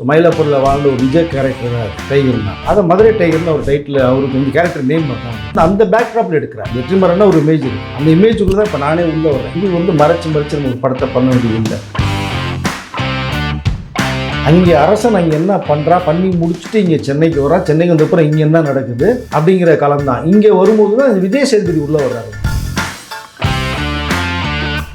மயிலாப்பூரில் வாழ்ந்த ஒரு விஜய் கேரக்டர் டைகர் தான். அதை மதுரை டைகர்னு ஒரு டைட்டில் அவருக்கு வந்து கேரக்டர் நேம் பண்ணுறாங்க அந்த பேக் ட்ராப்பில் எடுக்கிறேன் வெற்றிமரன்னா ஒரு இமேஜ் இருக்கு. அந்த இமேஜுக்குள்ள தான் இப்போ நானே உள்ள வரேன் இது வந்து மறைச்சு மறைச்சு நம்ம படத்தை பண்ண வேண்டியது இல்லை. அங்கே அரசன் அங்கே என்ன பண்ணுறா பண்ணி முடிச்சுட்டு இங்கே சென்னைக்கு வரா சென்னைக்கு வந்தப்புறம் இங்கே என்ன நடக்குது? அப்படிங்கிற காலம் தான் இங்கே வரும்போது தான் விஜய் சேதுபதி உள்ளே வர்றாரு.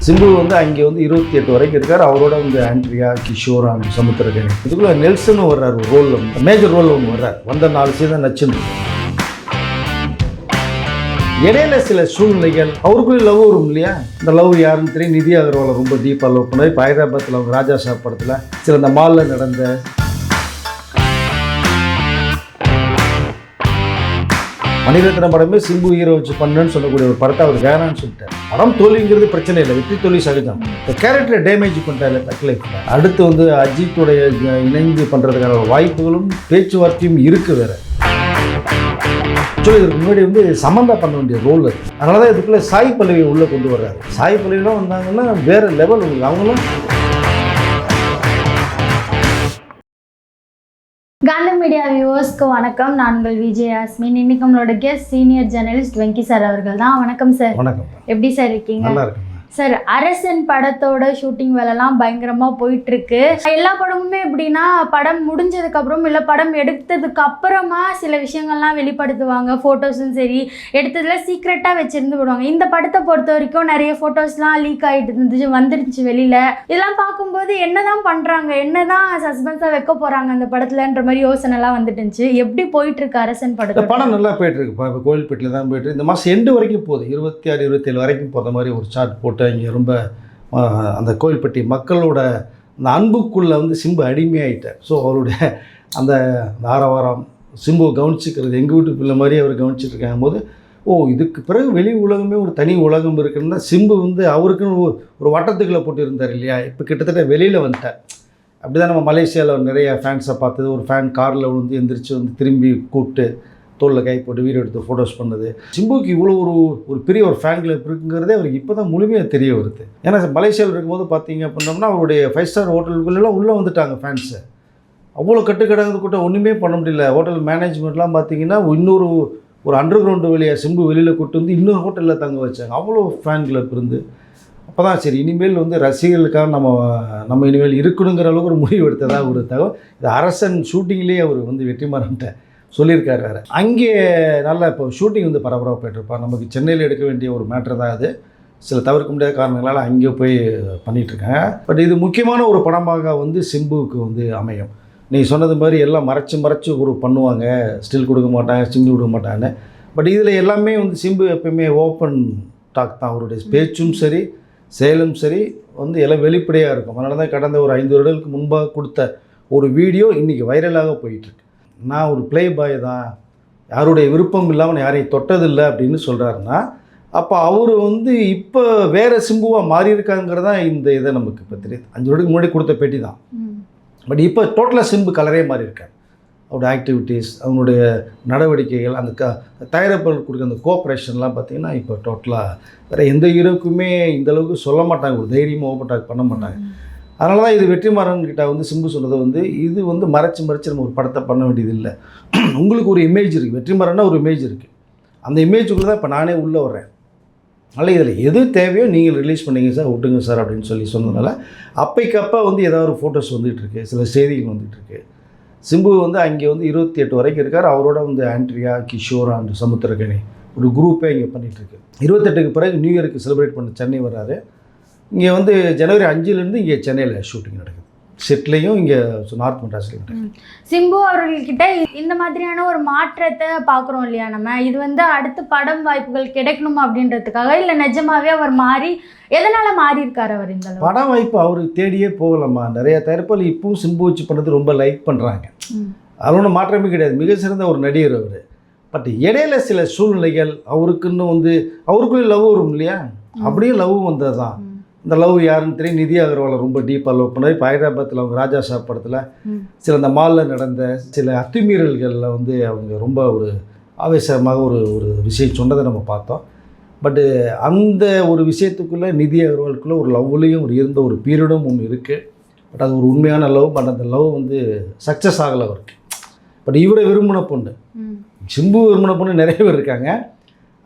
சிம்பு வந்து அங்கே வந்து இருபத்தி எட்டு வரைக்கும் இருக்கார். அவரோட வந்து ஆண்ட்ரியா கிஷோரான் சமுத்திரகன் இதுக்குள்ள நெல்சன் வர்றார் ஒரு ரோல் மேஜர் ரோல் ஒன்று வர்றார். வந்த நாலு சீசன் நச்சுன்னு. இடையில சில சூழ்நிலைகள் அவருக்குள்ளே லவ் வரும் இல்லையா? இந்த லவ் யாருன்னு தெரியும். நிதி அகர்வாலை ரொம்ப டீப்பாக லவ் பண்ணார். இப்போ ஹைதராபாத்தில் அவங்க ராஜா சாப் படத்தில் சில இந்த மாலில் நடந்த மணிரத்ன படமே சிம்பு ஹீரோ வச்சு பண்ணுன்னு சொல்லக்கூடிய ஒரு படத்தை அவர் வேணான்னு சொல்லிட்டார். படம் தோல்விங்கிறது பிரச்சனை இல்லை. வெற்றி தோல்வி சகஜம். இப்போ கேரக்டரை டேமேஜ் பண்ணிட்டாரு தக் அடுத்து வந்து அஜித்துடைய இணைந்து பண்ணுறதுக்கான வாய்ப்புகளும் பேச்சுவார்த்தையும் இருக்கு வேற. ஆக்சுவலி இதுக்கு முன்னாடி வந்து சமந்தா பண்ண வேண்டிய ரோல் அது. அதனால தான் இதுக்குள்ளே சாய் பல்லவியை உள்ளே கொண்டு வர்றாரு. சாய் பல்லவிலாம் வந்தாங்கன்னா வேற லெவல் உங்களுக்கு. அவங்களும் காந்தம் மீடியா வியூவர்ஸ்க்கு வணக்கம். நான் உங்கள் விஜய் யாஸ்மின். இன்னைக்கு நம்மளோட guest senior journalist Venki sir அவர்கள் தான் வணக்கம் சார் வணக்கம். எப்படி சார் இருக்கீங்க? நல்லா இருக்குங்க சார் அரசன் படத்தோட ஷூட்டிங் வேலைலாம் பயங்கரமா போயிட்டு இருக்கு எல்லா படமுமே எப்படின்னா படம் முடிஞ்சதுக்கு அப்புறம் இல்ல படம் எடுத்ததுக்கு அப்புறமா சில விஷயங்கள்லாம் வெளிப்படுத்துவாங்க. போட்டோஸும் சரி எடுத்ததுல சீக்ரெட்டா வச்சிருந்து விடுவாங்க இந்த படத்தை பொறுத்த வரைக்கும் நிறைய போட்டோஸ்லாம் லீக் ஆயிட்டு இருந்துச்சு வந்துருச்சு வெளியில. இதெல்லாம் பார்க்கும்போது என்னதான் பண்றாங்க? என்னதான் சஸ்பென்ஸா வைக்க போறாங்க அந்த படத்துலன்ற மாதிரி யோசனை எல்லாம் வந்துட்டு இருந்துச்சு எப்படி போயிட்டு இருக்கு அரசன் இந்த படத்தோட? படம் நல்லா போயிட்டு இருக்கு இப்போ கோயில்பேட்டில் தான் போயிட்டு இந்த மாதம் எண்டு வரைக்கும் போகுது. இருபத்தி ஆறு இருபத்தேழு வரைக்கும் போகிற மாதிரி ஒரு சார்ட் போட்டு இங்கே ரொம்ப அந்த கோயில்பட்டி மக்களோட அந்த அன்புக்குள்ளே வந்து சிம்பு அடிமையாயிட்டார். ஸோ அவருடைய அந்த ஆரவாரம் சிம்பு கவனிச்சிக்கிறது எங்கள் வீட்டு பிள்ளை மாதிரி அவர் கவனிச்சிட்டு போது ஓ இதுக்கு பிறகு வெளி உலகமே ஒரு தனி உலகம் இருக்குன்னா சிம்பு வந்து அவருக்குன்னு ஒரு- ஒரு வட்டத்துக்குள்ளே போட்டு இருந்தார் இல்லையா? இப்போ கிட்டத்தட்ட வெளியில் வந்துட்டார். அப்படி தான் நம்ம மலேசியாவில் நிறைய ஃபேன்ஸை பார்த்தது. ஒரு ஃபேன் காரில் விழுந்து எந்திரிச்சு வந்து திரும்பி கூப்பிட்டு தோளில் கை போட்டு வீடியோ எடுத்து ஃபோட்டோஸ் பண்ணது. சிம்புக்கு இவ்வளோ ஒரு ஒரு பெரிய ஒரு ஃபேன் கிளப் இருக்குங்கிறதே அவருக்கு இப்போ தான் முழுமையாக தெரிய வருது. ஏன்னா மலேசியாவில் இருக்கும்போது பார்த்தீங்க அப்படின்னோம்னா அவருடைய ஃபைவ் ஸ்டார் ஹோட்டலுக்குள்ளெல்லாம் உள்ளே வந்துட்டாங்க ஃபேன்ஸு அவ்வளோ கட்டுக்கடங்கு கூட ஒன்றுமே பண்ண முடியல. ஹோட்டல் மேனேஜ்மெண்ட்லாம் பார்த்தீங்கன்னா இன்னொரு ஒரு அண்டர் கிரவுண்டு வழியாக சிம்பு வெளியில் கூட்டு வந்து இன்னொரு ஹோட்டலில் தங்க வச்சாங்க. அவ்வளோ ஃபேன் கிளப் இருந்து. அப்போ தான் சரி இனிமேல் வந்து ரசிகர்களுக்காக நம்ம நம்ம இனிமேல் இருக்கணுங்கிற அளவுக்கு ஒரு முடிவு எடுத்ததாக ஒரு தகவல். இது அரசன் ஷூட்டிங்லேயே அவர் வந்து வெற்றிமாறன்ட்ட சொல்லியிருக்காரு வேறு. அங்கே நல்லா இப்போ ஷூட்டிங் வந்து பரபரப்பாக போயிட்டுருப்பார் நமக்கு சென்னையில் எடுக்க வேண்டிய ஒரு மேட்ரு தான் அது. சில தவிர்க்க முடியாத காரணங்களால் அங்கே போய் பண்ணிகிட்ருக்காங்க பட் இது முக்கியமான ஒரு படமாக வந்து சிம்புவுக்கு வந்து அமையும். நீ சொன்னது மாதிரி எல்லாம் மறைச்சு மறைச்சு ஒரு பண்ணுவாங்க. ஸ்டில் கொடுக்க மாட்டாங்க சிங்கிள் கொடுக்க மாட்டாங்கன்னு. பட் இதில் எல்லாமே வந்து சிம்பு எப்பயுமே ஓப்பன் டாக் தான். அவருடைய பேச்சும் சரி செயலும் சரி வந்து எல்லாம் வெளிப்படையாக இருக்கும். அதனால தான் கடந்த ஒரு ஐந்து வருடங்களுக்கு முன்பாக கொடுத்த ஒரு வீடியோ இன்றைக்கி வைரலாக போயிட்டுருக்கு. நான் ஒரு ப்ளே பாய் தான். யாருடைய விருப்பம் இல்லாமல் யாரையும் தொட்டதில்லை அப்படின்னு சொல்கிறாருன்னா அப்போ அவர் வந்து இப்போ வேறு சிம்புவாக மாறி இருக்காங்கிறதான் இந்த இதை நமக்கு இப்போ தெரியுது. அஞ்சு வருடத்துக்கு முன்னாடி கொடுத்த பேட்டி தான். பட் இப்போ டோட்டலாக சிம்பு கலரே மாறி இருக்கார் அவருடைய ஆக்டிவிட்டீஸ் அவனுடைய நடவடிக்கைகள் அந்த க தயாரிப்பாளர் கொடுக்குற அந்த கோஆப்ரேஷன்லாம் பார்த்தீங்கன்னா இப்போ டோட்டலாக வேறு எந்த ஹீரோக்குமே இந்த அளவுக்கு சொல்ல மாட்டாங்க. ஒரு தைரியமாக ஓப்பன் பண்ண மாட்டாங்க. அதனால தான் இது வெற்றிமாறன் கிட்ட வந்து சிம்பு சொன்னது வந்து இது வந்து மறைச்சு மறைச்சு நம்ம ஒரு படத்தை பண்ண வேண்டியது இல்லை உங்களுக்கு ஒரு இமேஜ் இருக்குது வெற்றிமாறன்னா ஒரு இமேஜ் இருக்குது அந்த இமேஜுக்குள்ளே தான் இப்போ நானே உள்ளே வர்றேன். அதனால் இதில் எது தேவையோ நீங்கள் ரிலீஸ் பண்ணீங்க சார் விட்டுங்க சார் அப்படின்னு சொல்லி சொன்னதுனால அப்பைக்கப்போ வந்து ஏதாவது ஒரு ஃபோட்டோஸ் வந்துகிட்ருக்கு சில செய்திகள் வந்துகிட்ருக்கு சிம்பு வந்து அங்கே வந்து இருபத்தி எட்டு வரைக்கும் இருக்கார். அவரோட வந்து ஆண்ட்ரியா கிஷோரான் சமுத்திரகனி ஒரு குரூப்பே இங்கே பண்ணிகிட்ருக்கு இருபத்தெட்டுக்கு பிறகு நியூ இயருக்கு செலிப்ரேட் பண்ண சென்னை வர்றாரு. இங்கே வந்து ஜனவரி அஞ்சுலேருந்து இங்கே சென்னையில் ஷூட்டிங் நடக்குது. செட்லேயும் இங்கே நார்த் மெட்ராஸ்லேயும் நடக்குது. சிம்பு அவர்கள்கிட்ட இந்த மாதிரியான ஒரு மாற்றத்தை பார்க்குறோம் இல்லையா நம்ம? இது வந்து அடுத்து படம் வாய்ப்புகள் கிடைக்கணும் அப்படின்றதுக்காக இல்லை நிஜமாவே அவர் மாறி எதனால மாறி இருக்காரு அவர் இந்த படம் வாய்ப்பு அவருக்கு தேடியே போகலாமா நிறைய தரப்பில் இப்பவும் சிம்பு வச்சு பண்ணது ரொம்ப லைக் பண்ணுறாங்க. அது ஒன்றும் மாற்றமே கிடையாது. மிக சிறந்த ஒரு நடிகர் அவர். பட் இடையில சில சூழ்நிலைகள் அவருக்குன்னு வந்து அவருக்குள்ளே லவ் வரும் இல்லையா? அப்படியே லவ் வந்தது தான். இந்த லவ் யாருன்னு தெரியும். நிதி அகர்வாலை ரொம்ப டீப்பாக லவ் பண்ணார் இப்போ ஹைதராபாத்தில் அவங்க ராஜா சாப் படத்தில். சில இந்த மாலில் நடந்த சில அத்துமீறல்களில் வந்து அவங்க ரொம்ப ஒரு ஆவேசமாக ஒரு ஒரு விஷயம் சொன்னதை நம்ம பார்த்தோம். பட்டு அந்த ஒரு விஷயத்துக்குள்ளே நிதி அகர்வாலுக்குள்ளே ஒரு லவ்லையும் ஒரு இருந்த ஒரு பீரியடும் ஒன்று இருக்குது பட் அது ஒரு உண்மையான லவ் பட் அந்த லவ் வந்து சக்ஸஸ் ஆகலை அவருக்கு. பட் இவரை விரும்பின பொண்ணு. சிம்பு விரும்பின பொண்ணு நிறைய பேர் இருக்காங்க.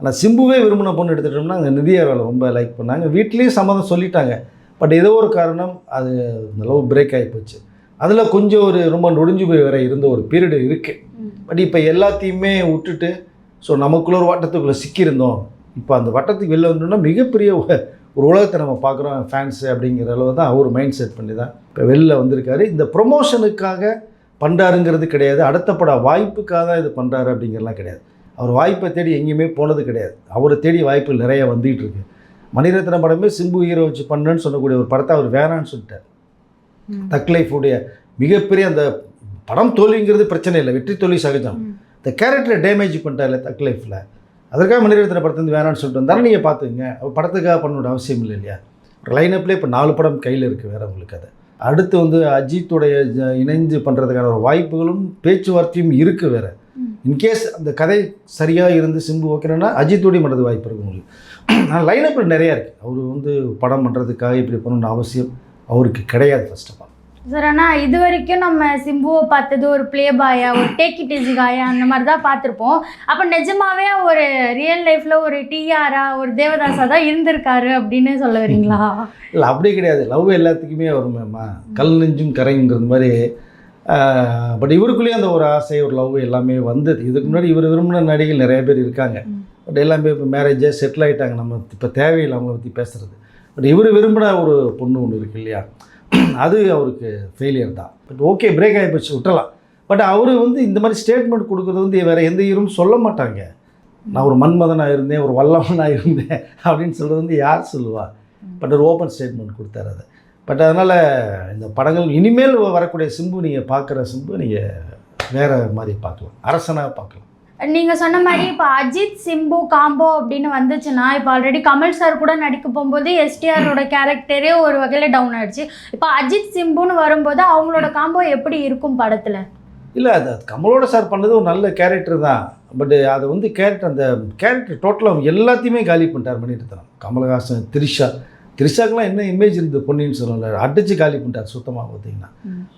ஆனால் சிம்புவே விரும்பின பொண்ணு எடுத்துட்டோம்னா அந்த நிதியாரால் ரொம்ப லைக் பண்ணாங்க. வீட்லேயும் சம்மதம் சொல்லிட்டாங்க. பட் ஏதோ ஒரு காரணம் அது லவ் பிரேக் ஆகி போச்சு. அதில் கொஞ்சம் ஒரு ரொம்ப நொடிஞ்சு போய் வர இருந்த ஒரு பீரியடு இருக்குது. பட் இப்போ எல்லாத்தையுமே விட்டுட்டு ஸோ நமக்குள்ள ஒரு வட்டத்துக்குள்ளே சிக்கியிருந்தோம். இப்போ அந்த வட்டத்துக்கு வெளில வந்தோம்னா மிகப்பெரிய ஒரு உலகத்தை நம்ம பார்க்குறோம் ஃபேன்ஸு அப்படிங்கிற அளவு தான் அவர் மைண்ட் செட் பண்ணி தான் இப்போ வெளில வந்திருக்காரு. இந்த ப்ரொமோஷனுக்காக பண்ணுறாருங்கிறது கிடையாது. அடுத்த பட வாய்ப்புக்காக தான் இது பண்ணுறாரு அப்படிங்கிறலாம் கிடையாது. அவர் வாய்ப்பை தேடி எங்கேயுமே போனது கிடையாது. அவரை தேடி வாய்ப்புகள் நிறைய வந்துகிட்டு இருக்கு மணிரத்னம் படமே சிம்பு ஹீரோ வச்சு பண்ணுன்னு சொல்லக்கூடிய ஒரு படத்தை அவர் வேணான்னு சொல்லிட்டார். ம். தக் லைஃபுடைய மிகப்பெரிய அந்த படம் தோல்விங்கிறது பிரச்சனை இல்லை. வெற்றி தோல்வி சகஜம். இந்த கேரக்டரை டேமேஜ் பண்ணிட்டார்ல தக் லைஃப்பில் அதற்காக மணிரத்ன படத்தை வந்து வேணான்னு சொல்லிட்டு வந்தாலும் நீங்கள் பார்த்துங்க அவர் படத்துக்காக பண்ணோட அவசியம் இல்லை இல்லையா? ஒரு லைனப்லேயே இப்போ நாலு படம் கையில் இருக்குது வேற உங்களுக்கு அது. அடுத்து வந்து அஜித்துடைய இணைஞ்சு பண்ணுறதுக்கான ஒரு வாய்ப்புகளும் பேச்சுவார்த்தையும் இருக்குது வேற. இன்கேஸ் அந்த கதை சரியாக இருந்து சிம்பு ஓகேனா அஜித்தோடையும் பண்ணுறது வாய்ப்பு இருக்குது உங்களுக்கு. ஆனால் லைனப்பில் நிறையா இருக்குது அவர் வந்து படம் பண்ணுறதுக்காக இப்படி பண்ணணும்னு அவசியம் அவருக்கு கிடையாது ஃபர்ஸ்ட் ஆஃப் ஆல் சார் ஆனால் இது வரைக்கும் நம்ம சிம்புவை பார்த்தது ஒரு ப்ளே பாயா ஒரு டேக் இட் இஸ் காயா அந்த மாதிரி தான் பார்த்துருப்போம். அப்போ நிஜமாவே ஒரு ரியல் லைஃப்பில் ஒரு டிஆரா ஒரு தேவதாஸா தான் இருந்திருக்காரு அப்படின்னு சொல்ல வரீங்களா? இல்லை அப்படி கிடையாது. லவ் எல்லாத்துக்குமே வருமேம்மா. கல் நெஞ்சும் கரைங்கிறது மாதிரி பட் இவருக்குள்ளேயே அந்த ஒரு ஆசை ஒரு லவ் எல்லாமே வந்தது. இதுக்கு முன்னாடி இவர் விரும்பின நடிகைகள் நிறைய பேர் இருக்காங்க. பட் எல்லாமே இப்போ மேரேஜே செட்டில் ஆகிட்டாங்க நம்ம இப்போ தேவையில்லை அவங்கள பற்றி பேசுகிறது பட் இவர் விரும்பின ஒரு பொண்ணு ஒன்று இருக்கு இல்லையா? அது அவருக்கு ஃபெயிலியர் தான். பட் ஓகே பிரேக் ஆகி போச்சு விட்டலாம் பட் அவர் வந்து இந்த மாதிரி ஸ்டேட்மெண்ட் கொடுக்குறது வந்து வேறு எந்த ஹீரோவும் சொல்ல மாட்டாங்க. நான் ஒரு மன்மதனாக இருந்தேன் ஒரு வல்லவனாக இருந்தேன் அப்படின்னு சொல்கிறது வந்து யார் சொல்லுவா? பட் ஒரு ஓப்பன் ஸ்டேட்மெண்ட் கொடுத்தாரு அதை. பட் அதனால் இந்த படங்கள் இனிமேல் வரக்கூடிய சிம்பு நீங்கள் பார்க்குற சிம்பு நீங்கள் வேறு மாதிரி பார்க்கலாம். அரசனாக பார்க்கலாம். நீங்கள் சொன்ன மாதிரி இப்போ அஜித் சிம்பு காம்போ அப்படின்னு வந்துச்சுன்னா இப்போ ஆல்ரெடி கமல் சார் கூட நடிக்க போகும்போது எஸ்டிஆரோட கேரக்டரே ஒரு வகையில் டவுன் ஆயிடுச்சு. இப்போ அஜித் சிம்புன்னு வரும்போது அவங்களோட காம்போ எப்படி இருக்கும் படத்தில்? இல்லை அது கமலோட சார் பண்ணது ஒரு நல்ல கேரக்டர் தான். பட் அது வந்து கேரக்டர் அந்த கேரக்டர் டோட்டலாக எல்லாத்தையுமே காலி பண்ணிட்டார் மணிரத்னம் கமலஹாசன் திரிஷா. திரிஷாக்கெலாம் என்ன இமேஜ் இருந்தது பொன்னியின் செல்வனில் அடிச்சு காலி பண்ணிட்டார் சுத்தமாக பார்த்தீங்கன்னா.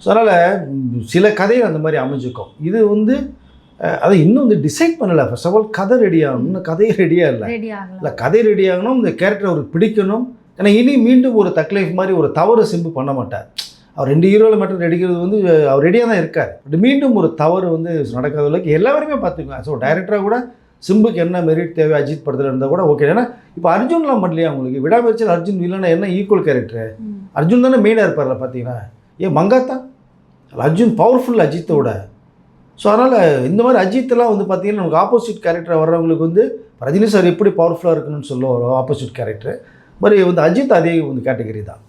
ஸோ அதனால் சில கதைகள் அந்த மாதிரி அமைஞ்சுக்கும் இது வந்து அதை இன்னும் வந்து டிசைட் பண்ணலை. ஃபர்ஸ்ட் ஆஃப் ஆல் கதை ரெடி ஆகணும். இன்னும் கதையே ரெடியாக இல்லை. இல்லை கதை ரெடி ஆகணும். இந்த கேரக்டர் அவருக்கு பிடிக்கணும். ஏன்னா இனி மீண்டும் ஒரு தக்லைஃப் மாதிரி ஒரு தவறு சிம்பு பண்ண மாட்டார். அவர் ரெண்டு ஹீரோவில் மட்டும் நடிக்கிறது வந்து அவர் ரெடியாக தான் இருக்கார். பட் மீண்டும் ஒரு தவறு வந்து நடக்காத அளவுக்கு எல்லாருமே பார்த்துக்குவேன் ஸோ டைரக்டராக கூட சிம்புக்கு என்ன மெரிட் தேவை அஜித் படத்தில் இருந்தால் கூட ஓகே ஏன்னா இப்போ அர்ஜுன்லாம் பண்ணலையா உங்களுக்கு? விடாமுயற்சியில் அர்ஜுன் இல்லைன்னா என்ன ஈக்குவல் கேரக்டர். அர்ஜுன் தானே மெயினாக இருப்பார்ல பார்த்தீங்கன்னா ஏன் மங்காத்தா? அர்ஜுன் பவர்ஃபுல் அஜித்தோட. ஸோ அதனால் இந்த மாதிரி அஜித்தெல்லாம் வந்து பார்த்தீங்கன்னா நமக்கு ஆப்போசிட் கேரக்டர் வர்றவங்களுக்கு வந்து ரஜினி சார் எப்படி பவர்ஃபுல்லாக இருக்கணும்னு சொல்ல ஒரு ஆப்போசிட் கேரக்டர் மாதிரி வந்து அஜித் அதே வந்து கேட்டகரி தான்.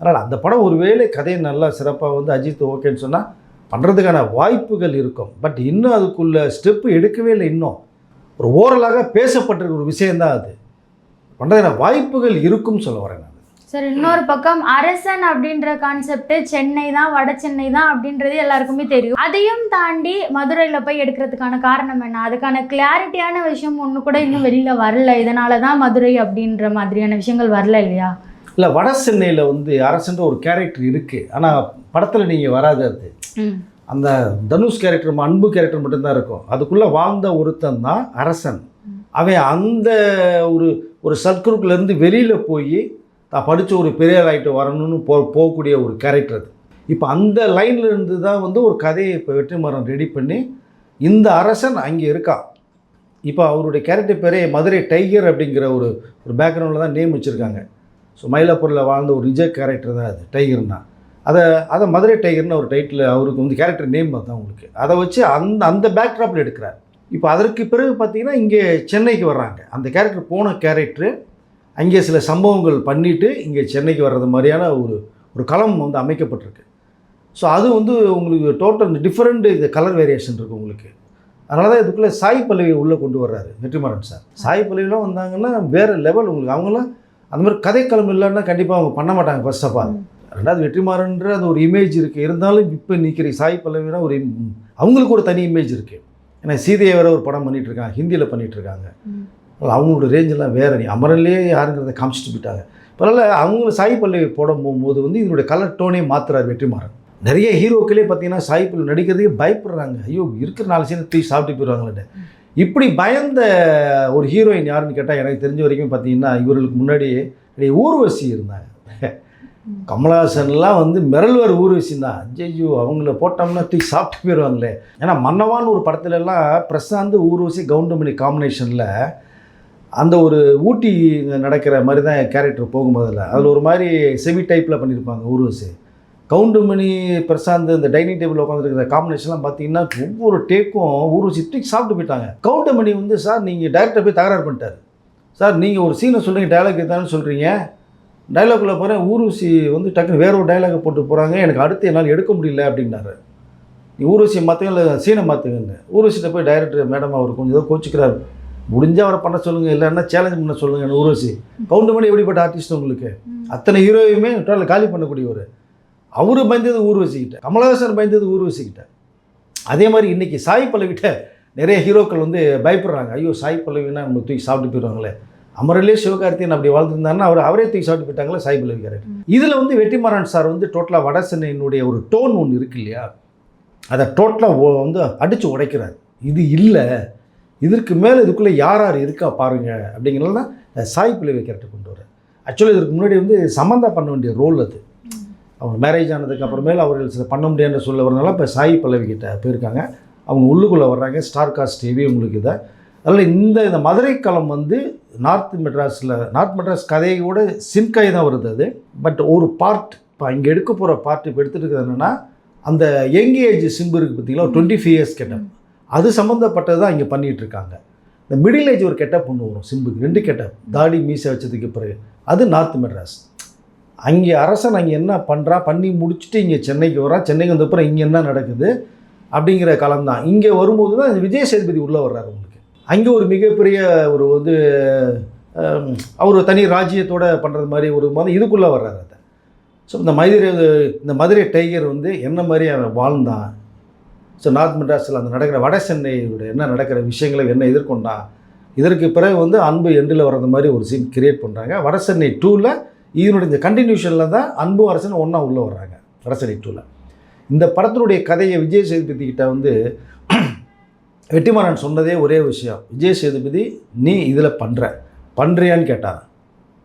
அதனால் அந்த படம் ஒருவேளை கதையை நல்லா சிறப்பாக வந்து அஜித் ஓகேன்னு சொன்னால் பண்ணுறதுக்கான வாய்ப்புகள் இருக்கும். பட் இன்னும் அதுக்குள்ள ஸ்டெப்பு எடுக்கவே இல்லை இன்னும். ஒரு ஓரலாக பேசப்பட்டிருக்க ஒரு விஷயந்தான் அது. பண்ணுறதுக்கான வாய்ப்புகள் இருக்கும்னு சொல்ல வரேன் நான். சார் இன்னொரு பக்கம் அரசன் அப்படின்ற கான்செப்ட் சென்னை தான் வட சென்னை தான் அப்படின்றது எல்லாருக்குமே தெரியும். அதையும் தாண்டி மதுரையில் போய் எடுக்கிறதுக்கான காரணம் என்ன? அதுக்கான கிளாரிட்டியான விஷயம் ஒன்று கூட இன்னும் வெளியில் வரல. இதனால தான் மதுரை அப்படின்ற மாதிரியான விஷயங்கள் வரல இல்லையா? இல்லை வட சென்னையில் வந்து அரசன்ற ஒரு கேரக்டர் இருக்குது ஆனால் படத்தில் நீங்கள் வராது அது. அந்த தனுஷ் கேரக்டர் அன்பு கேரக்டர் மட்டும்தான் இருக்கும். அதுக்குள்ளே வாழ்ந்த ஒருத்தன் தான் அரசன். அவன் அந்த ஒரு ஒரு சர்க்குருக்குலேருந்து வெளியில் போய் தான் படித்த ஒரு பெரிய ஆகிட்டு வரணும்னு போ போகக்கூடிய ஒரு கேரக்டர் அது. இப்போ அந்த லைனில் இருந்து தான் வந்து ஒரு கதையை இப்போ வெற்றிமாறன் ரெடி பண்ணி இந்த அரசன் அங்கே இருக்கான். இப்போ அவருடைய கேரக்டர் பேரே மதுரை டைகர் அப்படிங்கிற ஒரு ஒரு பேக்ரவுண்டில் தான் நேம் வச்சுருக்காங்க. ஸோ மயிலாப்பூரில் வாழ்ந்த ஒரு நிஜ கேரக்டர் தான் அது டைகர்னா அதை அதை மதுரை டைகர்னு ஒரு டைட்டில் அவருக்கு வந்து கேரக்டர் நேம் தான் உங்களுக்கு. அதை வச்சு அந்த அந்த பேக்ட்ராப்பில் எடுக்கிறார். இப்போ அதற்கு பிறகு பார்த்தீங்கன்னா இங்கே சென்னைக்கு வர்றாங்க. அந்த கேரக்டர் போன கேரக்டரு அங்கே சில சம்பவங்கள் பண்ணிவிட்டு இங்கே சென்னைக்கு வர்றது மாதிரியான ஒரு ஒரு களம் வந்து அமைக்கப்பட்டிருக்கு. ஸோ அது வந்து உங்களுக்கு டோட்டல் டிஃப்ரெண்ட் இது கலர் வேரியேஷன் இருக்குது உங்களுக்கு. அதனால தான் இதுக்குள்ளே சாய் பல்லவி உள்ளே கொண்டு வர்றாரு வெற்றிமாறன் சார். சாய் பல்லவிலாம் வந்தாங்கன்னா வேறு லெவல் உங்களுக்கு. அவங்களாம் அந்த மாதிரி கதைக்களம் இல்லைன்னா கண்டிப்பாக அவங்க பண்ண மாட்டாங்க ஃபர்ஸ்ட் ஆஃப் ஆல் ரெண்டாவது வெற்றிமாறன்ற அந்த ஒரு இமேஜ் இருக்குது இருந்தாலும் இப்போ நிற்கிற சாய் பல்லவினா ஒரு அவங்களுக்கு ஒரு தனி இமேஜ் இருக்குது ஏன்னா சீதையை வேற ஒரு படம் பண்ணிட்டு இருக்காங்க ஹிந்தியில் பண்ணிட்டு இருக்காங்க ம். அவங்களோட ரேஞ்செல்லாம் வேறு. நீ அமரன்லேயே யாருங்கிறத காமிச்சிட்டு போயிட்டாங்க. அதனால் அவங்க சாய் பல்லவி போட போகும்போது வந்து இதனுடைய கலர் டோனே மாத்துறாரு வெற்றிமாறன். நிறைய ஹீரோக்களே பார்த்தீங்கன்னா சாய் பல்லவி நடிக்கிறதுக்கே பயப்படுறாங்க. ஐயோ இருக்கிற நாலு சீனை தூக்கி சாப்பிட்டு போயிடுவாங்களே இப்படி பயந்த ஒரு ஹீரோயின் யாருன்னு கேட்டால் எனக்கு தெரிஞ்ச வரைக்கும் பார்த்தீங்கன்னா இவர்களுக்கு முன்னாடி நிறைய ஊர்வசி இருந்தாங்க. கமலஹாசன்லாம் வந்து மிரல்வர் ஊர்வசி தான் ஐயோ அவங்கள போட்டோம்னா தூக்கி சாப்பிட்டு போயிடுவாங்களே. ஏன்னா மன்னவான்னு ஒரு படத்துலலாம் பிரசாந்த் ஊர்வசி கவுண்டமணி காம்பினேஷனில் அந்த ஒரு ஊட்டி நடக்கிற மாதிரி தான் கேரக்டர் போகும்போதில் அதில். ஒரு மாதிரி செவி டைப்பில் பண்ணியிருப்பாங்க ஊர்வசி. கவுண்டுமணி பிரசாந்த் இந்த டைனிங் டேபிள் உட்காந்துருக்கிற காம்பினேஷன்லாம் பார்த்தீங்கன்னா ஒவ்வொரு டேக்கும் ஊர்வசி தூக்கி சாப்பிட்டு போயிட்டாங்க. கவுண்டமணி வந்து சார் நீங்கள் டேரக்டர் போய் தகராறு பண்ணிட்டார். சார் நீங்கள் ஒரு சீனை சொல்கிறீங்க டைலாக் தானே சொல்கிறீங்க டைலாக்குள்ளே போகிறேன் ஊர்வசி வந்து டக்குன்னு வேற ஒரு டைலாகை போட்டு போகிறாங்க எனக்கு அடுத்து என்னால் எடுக்க முடியல அப்படின்னாரு. நீ ஊர்வசியை மாற்றுங்க இல்லை சீனை மாற்றுங்கன்னு ஊர்வசிட்ட போய் டைரக்டர் மேடம் அவர் கொஞ்சம் ஏதோ கோச்சிக்கிறாரு. முடிஞ்சால் அவரை பண்ண சொல்லுங்கள் இல்லைன்னா சேலஞ்ச் பண்ண சொல்லுங்கள் ஊர்வசி. கவுண்டமணி எப்படிப்பட்ட ஆர்டிஸ்ட் உங்களுக்கு? அத்தனை ஹீரோயுமே டோட்டல் காலி பண்ணக்கூடியவர். அவர் பயந்தது ஊர்வசிக்கிட்ட கமலஹாசன் பயந்தது ஊர்வசிக்கிட்ட அதே மாதிரி இன்றைக்கி சாய் பல்லவிட்ட நிறைய ஹீரோக்கள் வந்து பயப்படுறாங்க. ஐயோ சாய் பல்லவினா நம்ம தூக்கி சாப்பிட்டு போயிடுவாங்களே. அமரலே சிவகார்த்தியன் அப்படி வாழ்ந்துருந்தாருன்னா அவர் அவரே தூக்கி சாப்பிட்டு போயிட்டாங்களே சாய் பல்லவி கேரக்டர் இதில் வந்து வெற்றிமாறன் சார் வந்து டோட்டலாக வட சென்னையினுடைய ஒரு டோன் ஒன்று இருக்கு இல்லையா? அதை டோட்டலாக வந்து அடித்து உடைக்கிறார். இது இல்லை. இதற்கு மேலே இதுக்குள்ளே யார் யார் இருக்கா பாருங்கள் அப்படிங்கிறது தான் சாய் பல்லவி கேரக்டர் கொண்டு வர ஆக்சுவலி இதுக்கு முன்னாடி வந்து சம்மந்தா பண்ண வேண்டிய ரோல் அது. அவங்க மேரேஜ் ஆனதுக்கு அப்புறமேல அவர்கள் சில பண்ண முடியாதுன்னு சொல்ல வரனால இப்போ சாய் பல்லவி கிட்ட போயிருக்காங்க. அவங்க உள்ளுக்குள்ளே வர்றாங்க. ஸ்டார் காஸ்ட் டிவி உங்களுக்கு இதை அதில் இந்த இந்த மதுரை களம் வந்து நார்த் மெட்ராஸில் நார்த் மெட்ராஸ் கதையோட சின்கை தான் வருது அது. பட் ஒரு பார்ட் இப்போ இங்கே எடுக்க போகிற பார்ட் இப்போ எடுத்துகிட்டு என்னென்னா அந்த யங் ஏஜ் சிம்பு இருக்குது பார்த்தீங்களா? Twenty five years getup. அது சம்மந்தப்பட்டது தான் இங்கே பண்ணிகிட்டு இருக்காங்க. இந்த மிடில் ஏஜ் ஒரு கெட்டப் ஒன்று வரும் சிம்புக்கு ரெண்டு கெட்டப். தாடி மீசை வச்சதுக்கு பிறகு. அது நார்த் மெட்ராஸ். அங்கே அரசன் அங்கே என்ன பண்ணுறா? பண்ணி முடிச்சுட்டு இங்கே சென்னைக்கு வரான் சென்னைக்கு வந்தப்புறம் இங்கே என்ன நடக்குது? அப்படிங்கிற காலம் தான். இங்கே வரும்போது தான் விஜய் சேதுபதி உள்ளே வர்றாரு உங்களுக்கு. அங்கே ஒரு மிகப்பெரிய ஒரு வந்து அவர் தனி ராஜ்யத்தோட பண்ணுறது மாதிரி ஒரு மதம் இதுக்குள்ளே வர்றாரு அதை. ஸோ இந்த மதுரை இந்த மதுரை டைகர் வந்து என்ன மாதிரி அவன் வாழ்ந்தான்? ஸோ நார்த் மெட்ராஸில் அந்த நடக்கிற வட சென்னையோட என்ன நடக்கிற விஷயங்களை என்ன எதிர்கொண்டான்? இதற்கு பிறகு வந்து அன்பு எண்டில் வர்றது மாதிரி ஒரு சீன் கிரியேட் பண்ணுறாங்க வட சென்னை டூவில் இதனுடைய இந்த கண்டினியூஷனில் தான் அன்பு அரசன் ஒன்றா உள்ளே வர்றாங்க. வட சென்னை டூவில் இந்த படத்தினுடைய கதையை விஜய் சேதுபதி கிட்ட வந்து வெற்றிமாறன் சொன்னதே ஒரே விஷயம். விஜய் சேதுபதி நீ இதில் பண்ணுற பண்ணுறியான்னு கேட்டார்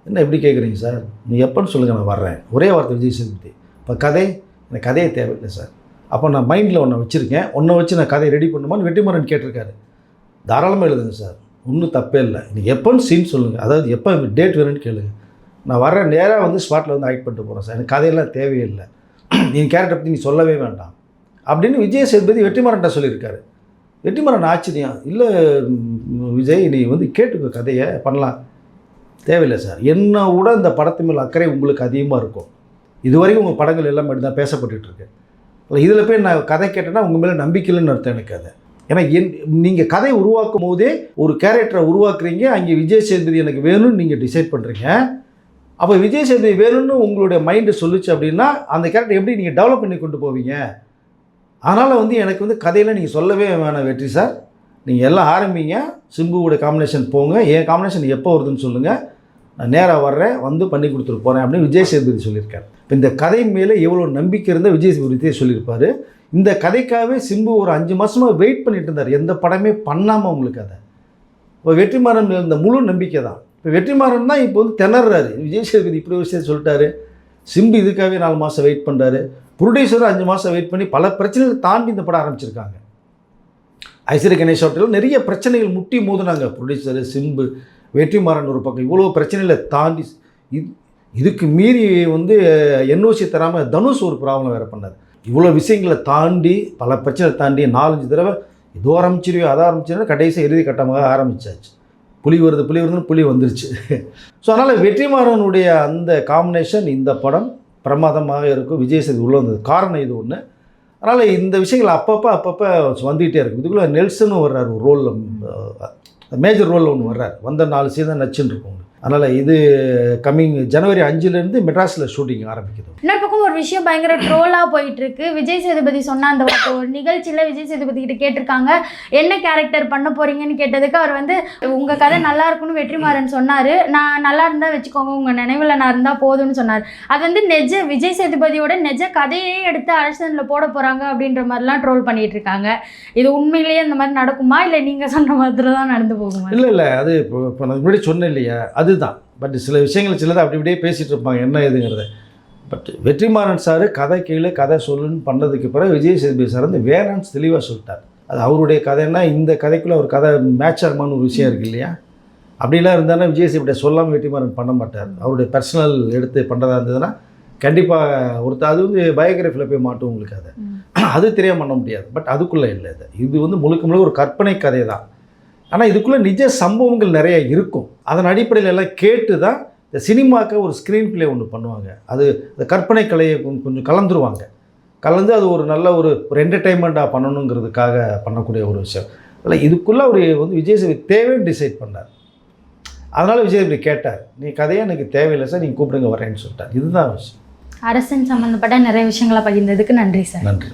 என்ன எப்படி கேட்குறீங்க சார்? நீ எப்போன்னு சொல்லுங்கள் நான் வர்றேன். ஒரே வார்த்தை விஜய் சேதுபதி. இப்போ கதை எனக்கு கதையே தேவையில்லை சார். அப்போ நான் மைண்டில் ஒன்றை வச்சுருக்கேன். ஒன்றை வச்சு நான் கதையை ரெடி பண்ணுமான்னு வெற்றிமாறன் கேட்டிருக்காரு. தாராளமாக எழுதுங்க சார். ஒன்றும் தப்பே இல்லை. நீங்கள் எப்போன்னு சீன் சொல்லுங்கள் அதாவது எப்போ டேட் வேணும்னு கேளுங்க. நான் வர்றேன் நேராக வந்து ஸ்பாட்டில் வந்து ஆக்ட் பண்ணிட்டு போகிறேன் சார். எனக்கு கதையெல்லாம் தேவையில்லை நீ கேரக்டர் பற்றி நீ சொல்லவே வேண்டாம். அப்படின்னு விஜய் சேதுபதி வெற்றிமாறன்ட்ட சொல்லியிருக்காரு. வெற்றிமாறன் ஆச்சரியம். இல்லை விஜய் நீ வந்து கேட்டுக்கோ கதையை பண்ணலாம். தேவையில்லை சார். என்னை விட இந்த படத்து மேல் அக்கறை உங்களுக்கு அதிகமாக இருக்கும். இதுவரைக்கும் உங்கள் படங்கள் எல்லாம் மட்டும் தான் பேசப்பட்டுருக்கு இதில் போய் நான் கதை கேட்டேன்னா உங்கள் மேலே நம்பிக்கையில்னு அர்த்தம் எனக்கு அதை. ஏன்னா என் நீங்கள் கதை உருவாக்கும் போதே ஒரு கேரக்டரை உருவாக்குறீங்க அங்கே விஜய் சேதுபதி எனக்கு வேணும்னு நீங்கள் டிசைட் பண்ணுறீங்க அப்போ விஜய் சேதுபதி வேணும்னு உங்களுடைய மைண்டு சொல்லுச்சு அப்படின்னா அந்த கேரக்டர் எப்படி நீங்கள் டெவலப் பண்ணி கொண்டு போவீங்க? அதனால் வந்து எனக்கு வந்து கதையில் நீங்கள் சொல்லவே வேணாம் வெற்றி சார். நீங்கள் எல்லாம் ஆரம்பிங்க. சிம்புவோட காம்பினேஷன் போங்க. என் காம்பினேஷன் எப்போ வருதுன்னு சொல்லுங்கள் நான் நேராக வர்றேன். வந்து பண்ணி கொடுத்துட்டு போகிறேன் அப்படின்னு விஜய் சேதுபதி சொல்லியிருக்காரு. இப்போ இந்த கதை மேலே எவ்வளோ நம்பிக்கை இருந்தால் விஜய் சேதுபதி சொல்லியிருப்பார். இந்த கதைக்காகவே சிம்பு ஒரு அஞ்சு மாதமாக வெயிட் பண்ணிட்டு இருந்தார். எந்த படமே பண்ணாமல் உங்களுக்கு அதை. இப்போ வெற்றிமாறன் இந்த முழு நம்பிக்கை தான். இப்போ வெற்றிமாறன் தான் இப்போ வந்து திணறாரு. விஜய் சேதுபதி இப்படி ஒரு விஷயம் சொல்லிட்டாரு. சிம்பு இதுக்காகவே நாலு மாதம் வெயிட் பண்ணுறாரு ப்ரொடியூசரும் அஞ்சு மாதம் வெயிட் பண்ணி பல பிரச்சனைகளை தாண்டி இந்த படம் ஆரம்பிச்சிருக்காங்க. ஐஸ்வர்ய கணேஷ் அவர்கள் நிறைய பிரச்சனைகள் முட்டி மோதுனாங்க. ப்ரொடியூசரு சிம்பு வெற்றிமாறன் ஒரு பக்கம். இவ்வளோ பிரச்சனைகளை தாண்டி இது இதுக்கு மீறி வந்து என்ஓசி தராமல் தனுஷ் ஒரு ப்ராப்ளம் வேறு பண்ணார். இவ்வளோ விஷயங்களை தாண்டி பல பிரச்சனை தாண்டி நாலஞ்சு தடவை இதோ ஆரம்பிச்சிருவியோ அதை ஆரம்பிச்சிருந்தா கடைசி இறுதி கட்டமாக ஆரம்பித்தாச்சு புலி வருது புலி வருதுன்னு புலி வந்துருச்சு. ஸோ அதனால் வெற்றிமாறனுடைய அந்த காம்பினேஷன் இந்த படம் பிரமாதமாக இருக்கும். விஜய் சேது உள்ளே வந்தது. காரணம் இது ஒன்று அதனால் இந்த விஷயங்கள் அப்பப்போ அப்பப்போ வந்துகிட்டே இருக்கும். இதுக்குள்ளே நெல்சனும் வர்றார் ஒரு ரோலில் மேஜர் ரோலில் ஒன்று வர்றார். வந்த நாலு சீதன் நச்சுன்னு இருக்கும் அதனால் இது கம்மிங் ஜனவரி அஞ்சுலேருந்து மெட்ராஸில் ஷூட்டிங் ஆரம்பிக்குது. இன்னொரு பக்கம் ஒரு விஷயம் பயங்கர ட்ரோலாக போயிட்டுருக்கு. விஜய் சேதுபதி சொன்ன அந்த ஒரு- நிகழ்ச்சியில் விஜய் சேதுபதி கிட்ட கேட்டிருக்காங்க. என்ன கேரக்டர் பண்ண போகிறீங்கன்னு கேட்டதுக்கு அவர் வந்து உங்கள் கதை நல்லா இருக்கும்னு வெற்றிமாறன் சொன்னார். நான் நல்லா இருந்தால் வச்சுக்கோங்க. உங்கள் நினைவில் நான் இருந்தால் போதும்னு சொன்னார். அது வந்து நெஜ விஜய் சேதுபதியோட நெஜ கதையே எடுத்து அரசனில் போட போகிறாங்க அப்படின்ற மாதிரிலாம் ட்ரோல் பண்ணிகிட்ருக்காங்க இருக்காங்க. இது உண்மையிலேயே அந்த மாதிரி நடக்குமா? இல்லை நீங்கள் சொன்ன மாதிரி தான் நடந்து போகுமா? இல்லை இல்லை அது இப்போ இப்போ நான் முன்னாடி சொன்னேன் இல்லையா? அதுதான். பட் சில விஷயங்கள் சிலதை அப்படி இப்படியே பேசிகிட்டு இருப்பாங்க. என்ன ஏதுங்கிறத பட் வெற்றிமாறன் சார் கதை கீழே கதை சொல்லுன்னு பண்ணதுக்கு பிறகு விஜய் சேதுபதி சார் வந்து வேணான்னு தெளிவாக சொல்லிட்டார். அது அவருடைய கதைன்னா இந்த கதைக்குள்ளே ஒரு கதை மேட்ச் ஆகுமான்னு ஒரு விஷயம் இருக்குது இல்லையா? அப்படிலாம் இருந்தாலும் விஜய் சேதுபதியை சொல்லாமல் வெற்றிமாறன் பண்ண மாட்டார். அவருடைய பர்சனல் எடுத்து பண்ணுறதா இருந்ததுன்னா கண்டிப்பாக ஒருத்தர் அது வந்து பயோகிராஃபியில் போய் மாட்டும் உங்களுக்கு அதை. அது தெரியாம பண்ண முடியாது. பட் அதுக்குள்ளே இல்லை இது. இது வந்து முழுக்க முழுக்க ஒரு கற்பனை கதை தான் ஆனால் இதுக்குள்ளே நிஜ சம்பவங்கள் நிறைய இருக்கும். அதன் அடிப்படையில் எல்லாம் கேட்டு தான் இந்த சினிமாக்கு ஒரு ஸ்க்ரீன் ப்ளே ஒன்று பண்ணுவாங்க. அது இந்த கற்பனை கலையை கொஞ்சம் கொஞ்சம் கலந்துருவாங்க. கலந்து அது ஒரு நல்ல ஒரு ஒரு என்டர்டெயின்மெண்ட்டாக பண்ணணுங்கிறதுக்காக பண்ணக்கூடிய ஒரு விஷயம். அதில் இதுக்குள்ளே அவர் வந்து விஜய் சேதுபதி தேவைன்னு டிசைட் பண்ணார். அதனால் விஜய் இப்படி கேட்டார் நீ கதையே எனக்கு தேவையில்லை சார் நீங்கள் கூப்பிடுங்க வரேன்னு சொல்லிட்டார். இதுதான் விஷயம். அரசன் சம்மந்தப்பட்ட நிறைய விஷயங்களை பகிர்ந்ததுக்கு நன்றி சார். நன்றி.